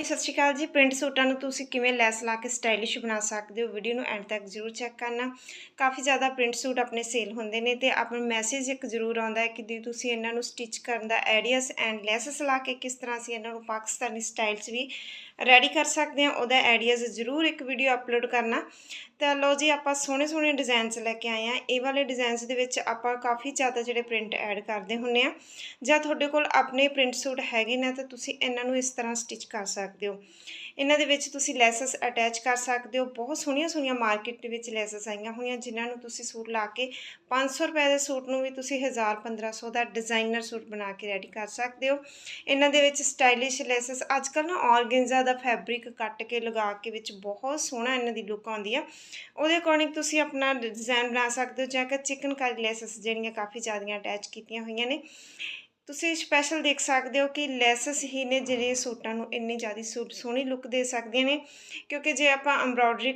ਜੀ ਸਤਿ ਸ਼੍ਰੀ ਅਕਾਲ ਜੀ। ਪ੍ਰਿੰਟ ਸੂਟਾਂ ਨੂੰ ਤੁਸੀਂ ਕਿਵੇਂ ਲੈਸ ਲਾ ਕੇ ਸਟਾਈਲਿਸ਼ ਬਣਾ ਸਕਦੇ ਹੋ ਵੀਡੀਓ ਨੂੰ ਐਂਡ ਤੱਕ ਜ਼ਰੂਰ ਚੈੱਕ ਕਰਨਾ। ਕਾਫੀ ਜ਼ਿਆਦਾ ਪ੍ਰਿੰਟ ਸੂਟ ਆਪਣੇ ਸੇਲ ਹੁੰਦੇ ਨੇ ਤੇ ਆਪਣਾ ਮੈਸੇਜ ਇੱਕ ਜ਼ਰੂਰ ਆਉਂਦਾ ਹੈ ਕਿ ਦੀ ਤੁਸੀਂ ਇਹਨਾਂ ਨੂੰ ਸਟਿਚ ਕਰਨ ਦਾ ਆਈਡੀਆਸ ਐਂਡ ਲੈਸਸ ਲਾ ਕੇ ਕਿਸ ਤਰ੍ਹਾਂ ਅਸੀਂ ਇਹਨਾਂ ਨੂੰ ਪਾਕਿਸਤਾਨੀ ਸਟਾਈਲ 'ਚ ਵੀ ਰੈਡੀ ਕਰ ਸਕਦੇ ਹਾਂ, ਉਹਦਾ ਆਈਡੀਆਸ ਜ਼ਰੂਰ ਇੱਕ ਵੀਡੀਓ ਅਪਲੋਡ ਕਰਨਾ। ਤਾਂ ਲਓ ਜੀ, ਆਪਾਂ ਸੋਹਣੇ ਸੋਹਣੇ ਡਿਜ਼ਾਈਨਸ ਲੈ ਕੇ ਆਏ ਆ ਇਹ ਵਾਲੇ ਡਿਜ਼ਾਈਨਸ ਦੇ ਵਿੱਚ ਆਪਾਂ ਕਾਫੀ ਜ਼ਿਆਦਾ ਜਿਹੜੇ ਪ੍ਰਿੰਟ ਐਡ ਕਰਦੇ ਹੁੰਨੇ ਆ ਜਾਂ ਤੁਹਾਡੇ ਕੋਲ ਆਪਣੇ ਪ੍ਰਿੰਟ ਸੂਟ ਹੈਗੇ ਨੇ ਤਾਂ ਤੁਸੀਂ ਇਹਨਾਂ ਨੂੰ ਇਸ ਤਰ੍ਹਾਂ ਸਟਿਚ ਕਰ ਸਕਦੇ ਸਕਦੇ ਹੋ। ਇਹਨਾਂ ਦੇ ਵਿੱਚ ਤੁਸੀਂ ਲੈਸਸ ਅਟੈਚ ਕਰ ਸਕਦੇ ਹੋ। ਬਹੁਤ ਸੋਹਣੀਆਂ ਸੋਹਣੀਆਂ ਮਾਰਕੀਟ ਦੇ ਵਿੱਚ ਲੈਸਸ ਆਈਆਂ ਹੋਈਆਂ, ਜਿਨ੍ਹਾਂ ਨੂੰ ਤੁਸੀਂ ਸੂਟ ਲਾ ਕੇ 500 ਰੁਪਏ ਦੇ ਸੂਟ ਨੂੰ ਵੀ ਤੁਸੀਂ 1000 1500 ਦਾ ਡਿਜ਼ਾਈਨਰ ਸੂਟ ਬਣਾ ਕੇ ਰੈਡੀ ਕਰ ਸਕਦੇ ਹੋ। ਇਹਨਾਂ ਦੇ ਵਿੱਚ ਸਟਾਈਲਿਸ਼ ਲੈਸਸ ਅੱਜ ਕੱਲ੍ਹ ਨਾ ਆਰਗੈਂਜ਼ਾ ਦਾ ਫੈਬਰਿਕ ਕੱਟ ਕੇ ਲਗਾ ਕੇ ਵਿੱਚ ਬਹੁਤ ਸੋਹਣਾ ਇਹਨਾਂ ਦੀ ਲੁੱਕ ਆਉਂਦੀ ਆ। ਉਹਦੇ ਅਕੋਰਡਿੰਗ ਤੁਸੀਂ ਆਪਣਾ ਡਿਜ਼ਾਈਨ ਬਣਾ ਸਕਦੇ ਹੋ, ਜਾਂ ਕਿ ਚਿਕਨਕਾਰੀ ਲੈਸਸ ਜਿਹੜੀਆਂ ਕਾਫੀ ਜ਼ਿਆਦੀਆਂ ਅਟੈਚ ਕੀਤੀਆਂ ਹੋਈਆਂ ਨੇ। ਤੁਸੀਂ ਸਪੈਸ਼ਲ ਦੇਖ ਸਕਦੇ ਹੋ ਕਿ ਲੈਸਸ ਹੀ ਨੇ ਜਿਹੜੇ ਸੂਟਾਂ ਨੂੰ ਇੰਨੀ ਜ਼ਿਆਦਾ ਸੂਟ ਸੋਹਣੀ ਲੁੱਕ ਦੇ ਸਕਦੀਆਂ ਨੇ ਕਿਉਂਕਿ ਜੇ ਆਪਾਂ ਐਮਬ੍ਰੋਇਡਰੀ